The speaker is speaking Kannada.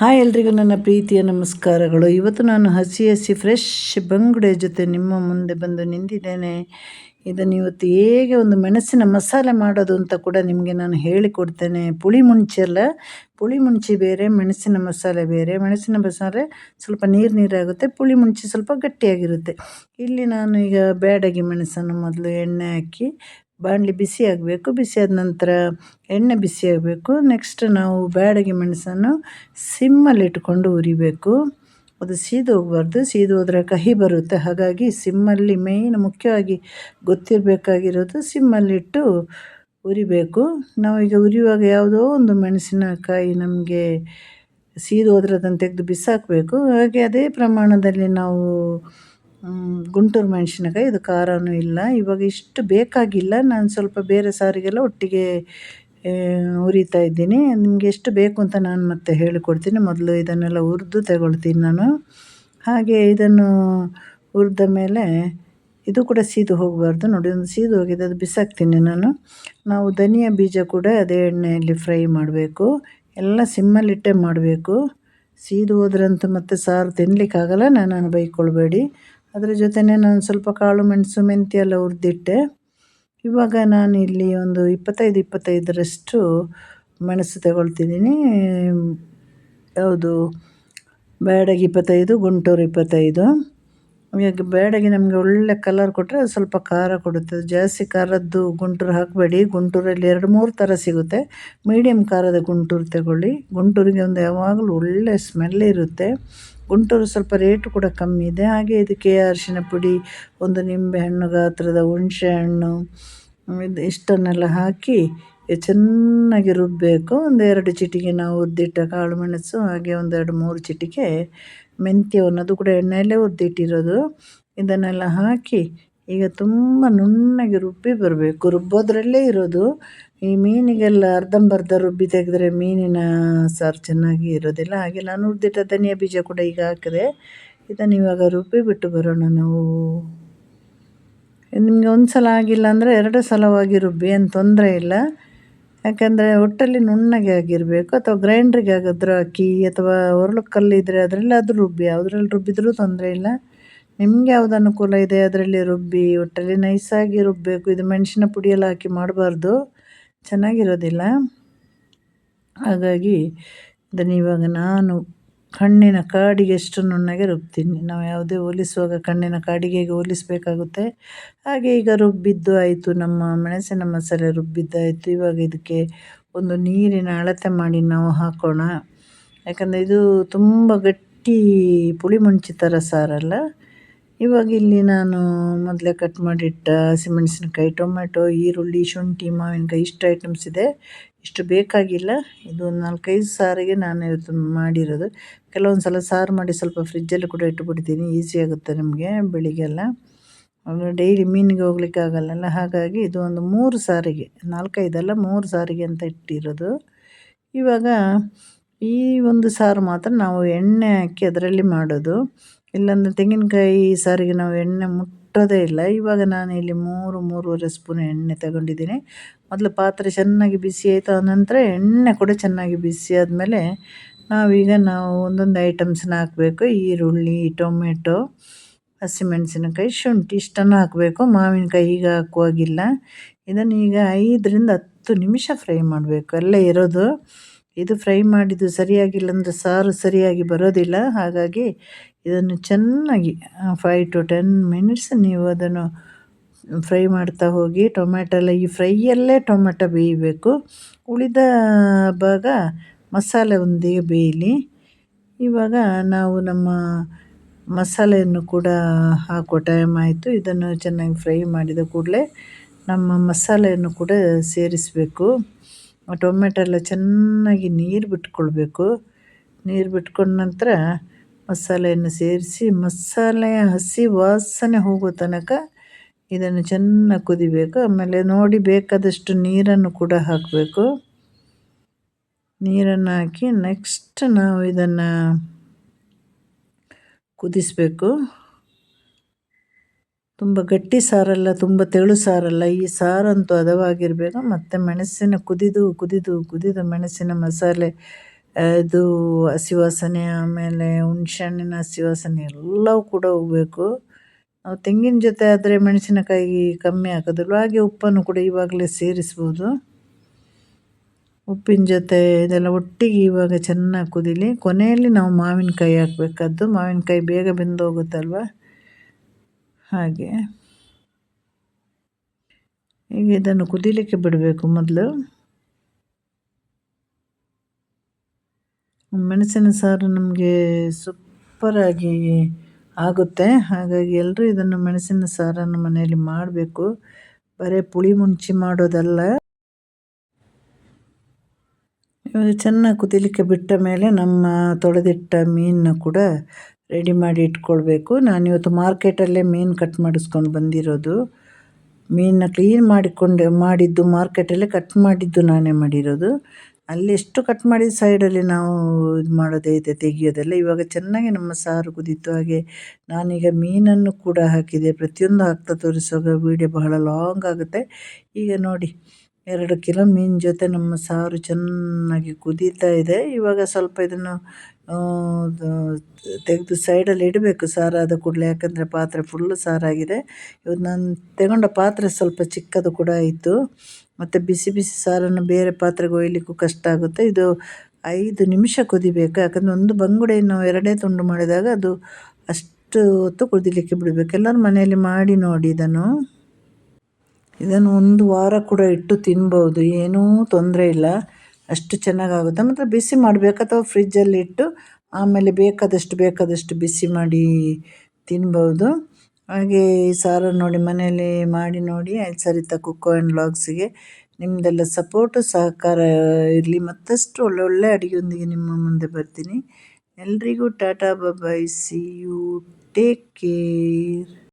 ಹಾಯ್ ಎಲ್ರಿಗೂ ನನ್ನ ಪ್ರೀತಿಯ ನಮಸ್ಕಾರಗಳು. ಇವತ್ತು ನಾನು ಹಸಿ ಹಸಿ ಫ್ರೆಶ್ ಬಂಗುಡೆ ಜೊತೆ ನಿಮ್ಮ ಮುಂದೆ ಬಂದು ನಿಂತಿದ್ದೇನೆ. ಇದನ್ನು ಇವತ್ತು ಹೇಗೆ ಒಂದು ಮೆಣಸಿನ ಮಸಾಲೆ ಮಾಡೋದು ಅಂತ ಕೂಡ ನಿಮಗೆ ನಾನು ಹೇಳಿಕೊಡ್ತೇನೆ. ಪುಳಿ ಮುಂಚೆ ಅಲ್ಲ, ಪುಳಿ ಮುಂಚಿ ಬೇರೆ, ಮೆಣಸಿನ ಮಸಾಲೆ ಬೇರೆ. ಮೆಣಸಿನ ಮಸಾಲೆ ಸ್ವಲ್ಪ ನೀರು ನೀರಾಗುತ್ತೆ, ಪುಳಿ ಮುಂಚಿ ಸ್ವಲ್ಪ ಗಟ್ಟಿಯಾಗಿರುತ್ತೆ. ಇಲ್ಲಿ ನಾನು ಈಗ ಬ್ಯಾಡಗಿ ಮೆಣಸನ್ನು ಮೊದಲು ಎಣ್ಣೆ ಹಾಕಿ ಬಾಣಲಿ ಬಿಸಿ ಆಗಬೇಕು. ಬಿಸಿ ಆದ ನಂತರ ಎಣ್ಣೆ ಬಿಸಿ ಆಗಬೇಕು. ನೆಕ್ಸ್ಟ್ ನಾವು ಬ್ಯಾಡಗಿ ಮೆಣಸನ್ನು ಸಿಮ್ಮಲ್ಲಿಟ್ಕೊಂಡು ಉರಿಬೇಕು ಅದು ಸೀದು ಹೋಗಬಾರ್ದು. ಸೀದು ಹೋದರೆ ಕಹಿ ಬರುತ್ತೆ. ಹಾಗಾಗಿ ಸಿಮ್ಮಲ್ಲಿ ಮೇಯ್ನ್ ಮುಖ್ಯವಾಗಿ ಗೊತ್ತಿರಬೇಕಾಗಿರೋದು ಸಿಮ್ಮಲ್ಲಿಟ್ಟು ಉರಿಬೇಕು ನಾವೀಗ ಉರಿಯುವಾಗ ಯಾವುದೋ ಒಂದು ಮೆಣಸಿನಕಾಯಿ ನಮಗೆ ಸೀದು ಹೋದ್ರೆ ಅದನ್ನು ತೆಗೆದು ಬಿಸಾಕಬೇಕು. ಹಾಗೆ ಅದೇ ಪ್ರಮಾಣದಲ್ಲಿ ನಾವು ಗುಂಟೂರು ಮೆಣಸಿನಕಾಯಿ, ಇದು ಖಾರವೂ ಇಲ್ಲ. ಇವಾಗ ಇಷ್ಟು ಬೇಕಾಗಿಲ್ಲ. ನಾನು ಸ್ವಲ್ಪ ಬೇರೆ ಸಾರಿಗೆಲ್ಲ ಒಟ್ಟಿಗೆ ಹುರಿತಾ ಇದ್ದೀನಿ. ನಿಮಗೆ ಎಷ್ಟು ಬೇಕು ಅಂತ ನಾನು ಮತ್ತೆ ಹೇಳಿಕೊಡ್ತೀನಿ. ಮೊದಲು ಇದನ್ನೆಲ್ಲ ಹುರಿದು ತಗೊಳ್ತೀನಿ ನಾನು. ಹಾಗೆ ಇದನ್ನು ಹುರಿದ ಮೇಲೆ ಇದು ಕೂಡ ಸೀದು ಹೋಗಬಾರ್ದು. ನೋಡಿ, ಒಂದು ಸೀದು ಹೋಗಿದೆ, ಅದು ಬಿಸಾಕ್ತೀನಿ ನಾನು. ನಾವು ಧನಿಯಾ ಬೀಜ ಕೂಡ ಅದೇ ಎಣ್ಣೆಯಲ್ಲಿ ಫ್ರೈ ಮಾಡಬೇಕು. ಎಲ್ಲ ಸಿಮ್ಮಲ್ಲಿಟ್ಟೆ ಮಾಡಬೇಕು. ಸೀದು ಹೋದ್ರಂತೂ ಮತ್ತೆ ಸಾರು ತಿನ್ನಲಿಕ್ಕಾಗಲ್ಲ ನಾನು ಬೈಕೊಳ್ಬೇಡಿ ಅದರ ಜೊತೆನೇ ನಾನು ಸ್ವಲ್ಪ ಕಾಳು ಮೆಣಸು ಮೆಂತ್ಯ ಎಲ್ಲ ಹುರಿದಿಟ್ಟೆ. ಇವಾಗ ನಾನು ಇಲ್ಲಿ ಒಂದು ಇಪ್ಪತ್ತೈದು ಇಪ್ಪತ್ತೈದರಷ್ಟು ಮೆಣಸು ತಗೊಳ್ತಿದ್ದೀನಿ. ಯಾವುದು ಬ್ಯಾಡಗಿ ಇಪ್ಪತ್ತೈದು, ಗುಂಟೂರು ಇಪ್ಪತ್ತೈದು. ಈಗ ಬ್ಯಾಡಗಿ ನಮಗೆ ಒಳ್ಳೆ ಕಲರ್ ಕೊಟ್ಟರೆ ಸ್ವಲ್ಪ ಖಾರ ಕೊಡುತ್ತೆ. ಜಾಸ್ತಿ ಖಾರದ್ದು ಗುಂಟೂರು ಹಾಕಬೇಡಿ. ಗುಂಟೂರಲ್ಲಿ ಎರಡು ಮೂರು ಥರ ಸಿಗುತ್ತೆ. ಮೀಡಿಯಮ್ ಖಾರದ ಗುಂಟೂರು ತಗೊಳ್ಳಿ. ಗುಂಟೂರಿಗೆ ಒಂದು ಯಾವಾಗಲೂ ಒಳ್ಳೆ ಸ್ಮೆಲ್ ಇರುತ್ತೆ. ಗುಂಟೂರು ಸ್ವಲ್ಪ ರೇಟು ಕೂಡ ಕಮ್ಮಿ ಇದೆ. ಹಾಗೆ ಇದಕ್ಕೆ ಅರಿಶಿನ ಪುಡಿ, ಒಂದು ನಿಂಬೆಹಣ್ಣು ಗಾತ್ರದ ಹುಣಸೆ ಹಣ್ಣು ಇದು ಇಷ್ಟನ್ನೆಲ್ಲ ಹಾಕಿ ಚೆನ್ನಾಗಿ ರುಬ್ಬಬೇಕು ಒಂದೆರಡು ಚಿಟಿಕೆ ನಾವು ಉದ್ದಿಟ್ಟ ಕಾಳು ಮೆಣಸು, ಹಾಗೆ ಒಂದೆರಡು ಮೂರು ಚಿಟಿಕೆ ಮೆಂತ್ಯವನ್ನು ಅದು ಕೂಡ ಎಣ್ಣೆಯಲ್ಲೇ ಉದ್ದಿಟ್ಟಿರೋದು. ಇದನ್ನೆಲ್ಲ ಹಾಕಿ ಈಗ ತುಂಬ ನುಣ್ಣಗೆ ರುಬ್ಬಿ ಬರಬೇಕು. ರುಬ್ಬೋದ್ರಲ್ಲೇ ಇರೋದು. ಈ ಮೀನಿಗೆಲ್ಲ ಅರ್ಧಂಬರ್ಧ ರುಬ್ಬಿ ತೆಗೆದ್ರೆ ಮೀನಿನ ಸಾರು ಚೆನ್ನಾಗಿ ಇರೋದಿಲ್ಲ. ಹಾಗೆ ನಾನು ದಿಟ್ಟ ಧನಿಯಾ ಬೀಜ ಕೂಡ ಈಗ ಹಾಕಿದೆ. ಇದನ್ನು ಇವಾಗ ರುಬ್ಬಿ ಬಿಟ್ಟು ಬರೋಣ ನಾವು. ನಿಮಗೆ ಒಂದು ಸಲ ಆಗಿಲ್ಲ ಅಂದರೆ ಎರಡು ಸಲವಾಗಿ ರುಬ್ಬಿ, ಏನು ತೊಂದರೆ ಇಲ್ಲ. ಯಾಕೆಂದರೆ ಒಟ್ಟಲ್ಲಿ ನುಣ್ಣಗೆ ಆಗಿರಬೇಕು ಅಥವಾ ಗ್ರೈಂಡ್ರಿಗೆ ಆಗಿದ್ರೆ ಅಕ್ಕಿ ಅಥವಾ ಒರಳು ಕಲ್ಲಿದ್ದರೆ ಅದರಲ್ಲಿ ಅದು ರುಬ್ಬಿ, ಅದರಲ್ಲಿ ರುಬ್ಬಿದ್ರೂ ತೊಂದರೆ ಇಲ್ಲ. ನಿಮಗೆ ಯಾವ್ದು ಅನುಕೂಲ ಇದೆ ಅದರಲ್ಲಿ ರುಬ್ಬಿ ಒಟ್ಟಲ್ಲಿ ನೈಸಾಗಿ ರುಬ್ಬಬೇಕು ಇದು ಮೆಣಸಿನ ಪುಡಿಯೆಲ್ಲ ಹಾಕಿ ಮಾಡಬಾರ್ದು. ಚೆನ್ನಾಗಿರೋದಿಲ್ಲ. ಹಾಗಾಗಿ ಇದನ್ನು ಇವಾಗ ನಾನು ಕಣ್ಣಿನ ಕಾಡಿಗೆ ಎಷ್ಟು ನುಣ್ಣಗೆ ರುಬ್ತೀನಿ. ನಾವು ಯಾವುದೇ ಹೋಲಿಸುವಾಗ ಕಣ್ಣಿನ ಕಾಡಿಗೆಗೆ ಹೋಲಿಸಬೇಕಾಗುತ್ತೆ. ಹಾಗೆ ಈಗ ರುಬ್ಬಿದ್ದು ಆಯಿತು. ನಮ್ಮ ಮೆಣಸಿನ ಮಸಾಲೆ ರುಬ್ಬಿದ್ದಾಯಿತು. ಇವಾಗ ಇದಕ್ಕೆ ಒಂದು ನೀರಿನ ಅಳತೆ ಮಾಡಿ ನಾವು ಹಾಕೋಣ. ಯಾಕಂದರೆ ಇದು ತುಂಬ ಗಟ್ಟಿ ಪುಳಿ ಮುಂಚಿ ಥರ ಸಾರಲ್ಲ. ಇವಾಗ ಇಲ್ಲಿ ನಾನು ಮೊದಲೇ ಕಟ್ ಮಾಡಿಟ್ಟ ಹಸಿಮೆಣಸಿನಕಾಯಿ ಟೊಮೆಟೊ ಈರುಳ್ಳಿ, ಶುಂಠಿ, ಮಾವಿನಕಾಯಿ ಇಷ್ಟು ಐಟಮ್ಸ್ ಇದೆ. ಇಷ್ಟು ಬೇಕಾಗಿಲ್ಲ. ಇದು ಒಂದು ನಾಲ್ಕೈದು ಸಾರಿಗೆ ನಾನು ಇವತ್ತು ಮಾಡಿರೋದು. ಕೆಲವೊಂದು ಸಲ ಸಾರು ಮಾಡಿ ಸ್ವಲ್ಪ ಫ್ರಿಜ್ಜಲ್ಲಿ ಕೂಡ ಇಟ್ಟುಬಿಡ್ತೀನಿ. ಈಸಿ ಆಗುತ್ತೆ ನಮಗೆ ಬೆಳಿಗ್ಗೆಲ್ಲ. ಡೈಲಿ ಮೀನಿಗೆ ಹೋಗ್ಲಿಕ್ಕೆ ಆಗಲ್ಲಲ್ಲ? ಹಾಗಾಗಿ ಇದು ಒಂದು ಮೂರು ಸಾರಿಗೆ ನಾಲ್ಕೈದಲ್ಲ ಮೂರು ಸಾರಿಗೆ ಅಂತ ಇಟ್ಟಿರೋದು. ಇವಾಗ ಈ ಒಂದು ಸಾರು ಮಾತ್ರ ನಾವು ಎಣ್ಣೆ ಹಾಕಿ ಅದರಲ್ಲಿ ಮಾಡೋದು. ಇಲ್ಲಾಂದರೆ ತೆಂಗಿನಕಾಯಿ ಸಾರಿಗೆ ನಾವು ಎಣ್ಣೆ ಮುಟ್ಟೋದೇ ಇಲ್ಲ. ಇವಾಗ ನಾನು ಇಲ್ಲಿ ಮೂರು, ಮೂರುವರೆ ಸ್ಪೂನ್ ಎಣ್ಣೆ ತಗೊಂಡಿದ್ದೀನಿ. ಮೊದಲು ಪಾತ್ರೆ ಚೆನ್ನಾಗಿ ಬಿಸಿ ಆಯಿತು ಆನಂತರ ಎಣ್ಣೆ ಕೂಡ ಚೆನ್ನಾಗಿ ಬಿಸಿ ಆದಮೇಲೆ ನಾವೀಗ ನಾವು ಒಂದೊಂದು ಐಟಮ್ಸನ್ನ ಹಾಕಬೇಕು. ಈರುಳ್ಳಿ, ಟೊಮೆಟೊ, ಹಸಿಮೆಣಸಿನಕಾಯಿ, ಶುಂಠಿ ಇಷ್ಟನ್ನು ಹಾಕಬೇಕು. ಮಾವಿನಕಾಯಿ ಈಗ ಹಾಕುವಾಗಿಲ್ಲ. ಇದನ್ನು ಈಗ ಐದರಿಂದ ಹತ್ತು ನಿಮಿಷ ಫ್ರೈ ಮಾಡಬೇಕು. ಎಲ್ಲ ಇರೋದು. ಇದು ಫ್ರೈ ಮಾಡಿದ್ದು ಸರಿಯಾಗಿಲ್ಲ ಅಂದರೆ ಸಾರು ಸರಿಯಾಗಿ ಬರೋದಿಲ್ಲ. ಹಾಗಾಗಿ ಇದನ್ನು ಚೆನ್ನಾಗಿ ಫೈವ್ ಟು ಟೆನ್ ಮಿನಿಟ್ಸ್ ನೀವು ಅದನ್ನು ಫ್ರೈ ಮಾಡ್ತಾ ಹೋಗಿ ಟೊಮೆಟೊ ಎಲ್ಲ ಈ ಫ್ರೈಯಲ್ಲೇ ಟೊಮೆಟೊ ಬೇಯಬೇಕು. ಉಳಿದ ಭಾಗ ಮಸಾಲೆ ಒಂದಿಗೆ ಬೇಯಲಿ. ಇವಾಗ ನಾವು ನಮ್ಮ ಮಸಾಲೆಯನ್ನು ಕೂಡ ಹಾಕೋ ಟೈಮ್ ಆಯಿತು. ಇದನ್ನು ಚೆನ್ನಾಗಿ ಫ್ರೈ ಮಾಡಿದ ಕೂಡಲೇ ನಮ್ಮ ಮಸಾಲೆಯನ್ನು ಕೂಡ ಸೇರಿಸಬೇಕು. ಟೊಮೆಟೊ ಎಲ್ಲ ಚೆನ್ನಾಗಿ ನೀರು ಬಿಟ್ಕೊಳ್ಬೇಕು. ನೀರು ಬಿಟ್ಕೊಂಡ ನಂತರ ಮಸಾಲೆಯನ್ನು ಸೇರಿಸಿ ಮಸಾಲೆಯ ಹಸಿ ವಾಸನೆ ಹೋಗೋ ತನಕ ಇದನ್ನು ಚೆನ್ನಾಗಿ ಕುದಿಬೇಕು. ಆಮೇಲೆ ನೋಡಿ ಬೇಕಾದಷ್ಟು ನೀರನ್ನು ಕೂಡ ಹಾಕಬೇಕು. ನೀರನ್ನು ಹಾಕಿ ನೆಕ್ಸ್ಟ್ ನಾವು ಇದನ್ನು ಕುದಿಸಬೇಕು. ತುಂಬ ಗಟ್ಟಿ ಸಾರಲ್ಲ, ತುಂಬ ತೆಳು ಸಾರಲ್ಲ. ಈ ಸಾರಂತೂ ಹದವಾಗಿರಬೇಕು ಮತ್ತು ಮೆಣಸಿನ ಕುದಿದು ಕುದಿದು, ಕುದಿದ ಮೆಣಸಿನ ಮಸಾಲೆ ಇದು ಹಸಿ ವಾಸನೆ, ಆಮೇಲೆ ಹುಣ್ಸೆಹಣ್ಣಿನ ಹಸಿ ವಾಸನೆ ಎಲ್ಲವೂ ಕೂಡ ಹೋಗಬೇಕು. ನಾವು ತೆಂಗಿನ ಜೊತೆ ಆದರೆ ಮೆಣಸಿನಕಾಯಿ ಕಮ್ಮಿ ಹಾಕೋದಿಲ್ಲ. ಹಾಗೆ ಉಪ್ಪನ್ನು ಕೂಡ ಇವಾಗಲೇ ಸೇರಿಸ್ಬೋದು. ಉಪ್ಪಿನ ಜೊತೆ ಇದೆಲ್ಲ ಒಟ್ಟಿಗೆ ಇವಾಗ ಚೆನ್ನಾಗಿ ಕುದೀಲಿ. ಕೊನೆಯಲ್ಲಿ ನಾವು ಮಾವಿನಕಾಯಿ ಹಾಕಬೇಕಾದ್ದು. ಮಾವಿನಕಾಯಿ ಬೇಗ ಬೆಂದೋಗುತ್ತಲ್ವ? ಹಾಗೆ. ಈಗ ಇದನ್ನು ಕುದಿಲಿಕ್ಕೆ ಬಿಡಬೇಕು ಮೊದಲು? ಮೆಣಸಿನ ಸಾರು ನಮಗೆ ಸೂಪರಾಗಿ ಆಗುತ್ತೆ. ಹಾಗಾಗಿ ಎಲ್ಲರೂ ಇದನ್ನು ಮೆಣಸಿನ ಸಾರನ್ನು ಮನೆಯಲ್ಲಿ ಮಾಡಬೇಕು. ಬರೀ ಪುಳಿ ಮುಂಚಿ ಮಾಡೋದಲ್ಲ. ಇವಾಗ ಚೆನ್ನಾಗಿ ಕುದಿಲಿಕ್ಕೆ ಬಿಟ್ಟ ಮೇಲೆ ನಮ್ಮ ತೊಳೆದಿಟ್ಟ ಮೀನನ್ನ ಕೂಡ ರೆಡಿ ಮಾಡಿ ಇಟ್ಕೊಳ್ಬೇಕು. ನಾನಿವತ್ತು ಮಾರ್ಕೆಟಲ್ಲೇ ಮೀನು ಕಟ್ ಮಾಡಿಸ್ಕೊಂಡು ಬಂದಿರೋದು. ಮೀನನ್ನ ಕ್ಲೀನ್ ಮಾಡಿಕೊಂಡು, ಮಾಡಿದ್ದು ಮಾರ್ಕೆಟಲ್ಲೇ ಕಟ್ ಮಾಡಿದ್ದು ನಾನೇ ಮಾಡಿರೋದು. ಅಲ್ಲಿ ಎಷ್ಟು ಕಟ್ ಮಾಡಿದ ಸೈಡಲ್ಲಿ ನಾವು ಇದು ಮಾಡೋದೇ ಇದೆ, ತೆಗಿಯೋದೆಲ್ಲ. ಇವಾಗ ಚೆನ್ನಾಗಿ ನಮ್ಮ ಸಾರು ಕುದೀತು. ಹಾಗೆ ನಾನೀಗ ಮೀನನ್ನು ಕೂಡ ಹಾಕಿದೆ. ಪ್ರತಿಯೊಂದು ಹಾಕ್ತಾ ತೋರಿಸುವಾಗ ವೀಡಿಯೋ ಬಹಳ ಲಾಂಗ್ ಆಗುತ್ತೆ. ಈಗ ನೋಡಿ, ಎರಡು ಕಿಲೋ ಮೀನು ಜೊತೆ ನಮ್ಮ ಸಾರು ಚೆನ್ನಾಗಿ ಕುದೀತಾ ಇದೆ. ಇವಾಗ ಸ್ವಲ್ಪ ಇದನ್ನು ತೆಗೆದು ಸೈಡಲ್ಲಿ ಇಡಬೇಕು ಸಾರಾದ ಕೂಡಲೇ, ಯಾಕಂದರೆ ಪಾತ್ರೆ ಫುಲ್ಲು ಸಾರಾಗಿದೆ. ಇವತ್ತು ನಾನು ತಗೊಂಡ ಪಾತ್ರೆ ಸ್ವಲ್ಪ ಚಿಕ್ಕದು ಕೂಡ ಇತ್ತು ಮತ್ತು ಬಿಸಿ ಬಿಸಿ ಸಾರನ್ನು ಬೇರೆ ಪಾತ್ರೆಗೆ ಒಯ್ಯಲಿಕ್ಕೂ ಕಷ್ಟ ಆಗುತ್ತೆ. ಇದು ಐದು ನಿಮಿಷ ಕುದಿಬೇಕು. ಯಾಕಂದರೆ ಒಂದು ಬಂಗುಡೆಯನ್ನು ಎರಡೇ ತುಂಡು ಮಾಡಿದಾಗ ಅದು ಅಷ್ಟು ಹೊತ್ತು ಕುದಿಲಿಕ್ಕೆ ಬಿಡಬೇಕು. ಎಲ್ಲರೂ ಮನೆಯಲ್ಲಿ ಮಾಡಿ ನೋಡಿ ಇದನ್ನು. ಇದನ್ನು ಒಂದು ವಾರ ಕೂಡ ಇಟ್ಟು ತಿನ್ಬೋದು. ಏನೂ ತೊಂದರೆ ಇಲ್ಲ. ಅಷ್ಟು ಚೆನ್ನಾಗಾಗುತ್ತೆ. ಮತ್ತು ಬಿಸಿ ಮಾಡಬೇಕು ಅಥವಾ ಫ್ರಿಜ್ಜಲ್ಲಿ ಇಟ್ಟು ಆಮೇಲೆ ಬೇಕಾದಷ್ಟು ಬೇಕಾದಷ್ಟು ಬಿಸಿ ಮಾಡಿ ತಿನ್ಬೋದು. ಹಾಗೆ ಈ ಸಾರು ನೋಡಿ, ಮನೆಯಲ್ಲಿ ಮಾಡಿ ನೋಡಿ, ಸರಿತಾ ಕುಕ್ಕೋ ಆ್ಯಂಡ್ ಲಾಗ್ಸಿಗೆ ನಿಮ್ಮದೆಲ್ಲ ಸಪೋರ್ಟು ಸಹಕಾರ ಇರಲಿ. ಮತ್ತಷ್ಟು ಒಳ್ಳೊಳ್ಳೆ ಅಡುಗೆಯೊಂದಿಗೆ ನಿಮ್ಮ ಮುಂದೆ ಬರ್ತೀನಿ. ಎಲ್ರಿಗೂ tata bye see you take care